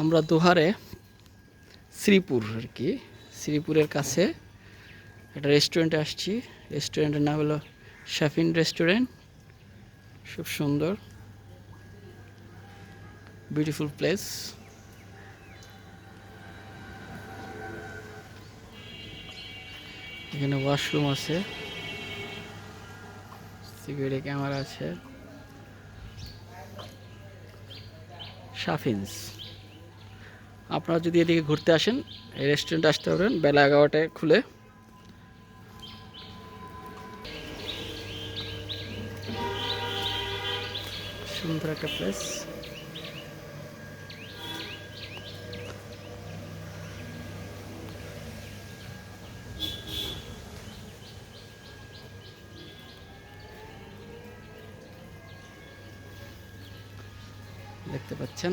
আমরা দোহারে শ্রীপুর আর কি, শ্রীপুরের কাছে একটা রেস্টুরেন্টে আসছি। রেস্টুরেন্টের নাম হলো শাফিন রেস্টুরেন্ট খুব সুন্দর। বিউটিফুল প্লেস এখানে ওয়াশরুম আছে। সিকিউরিটি ক্যামেরা আছে। শাফিন্স আপনারা যদি এদিকে ঘুরতে আসেন, এই রেস্টুরেন্টে আসতে পারবেন, বেলা এগারোটায় খুলে। সুন্দর একটা প্লেস দেখতে পাচ্ছেন।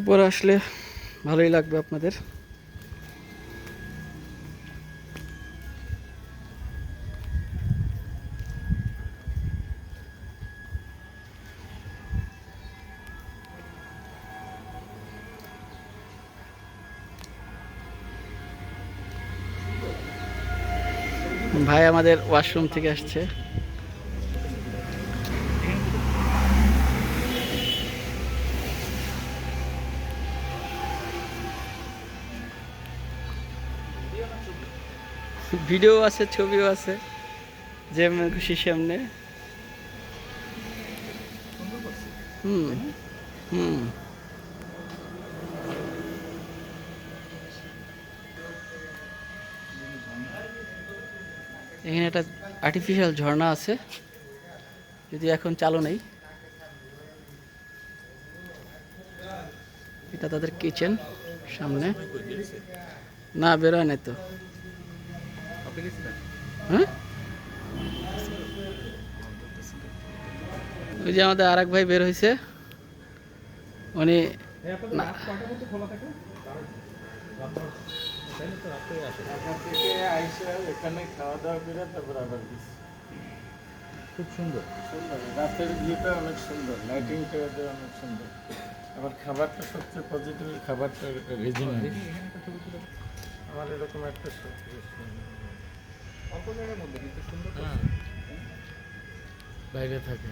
উপরে আসলে ভালোই লাগবে আপনাদের। ভাই আমাদের ওয়াশরুম থেকে আসছে। ভিডিও আছে, ছবিও আছে যেমন খুশি সামনে। হুম হুম। এখানে একটা আর্টিফিশিয়াল ঝর্ণা আছে যদি এখন চালু নেই। এটা তাদের কিচেন সামনে। না বেরোয় নাই তো। হ্যাঁ? ওই যে আমাদের আর ভাই বের হয়েছে উনি না ঢাকা থেকে আইসা এখানে খাওয়া দাওয়া করে আবার খুব সুন্দর। সুন্দর রাতের ভিউটা অনেক সুন্দর লাইটিংটা অনেক সুন্দর। আবার খাবারটা সবচেয়ে পজিটিভ খাবারটা রিজনেবল। আমার এরকম একটা সবচেয়ে সুন্দর। অল্প জায়গার মধ্যে কিন্তু সুন্দর হ্যাঁ। বাইরে থাকে।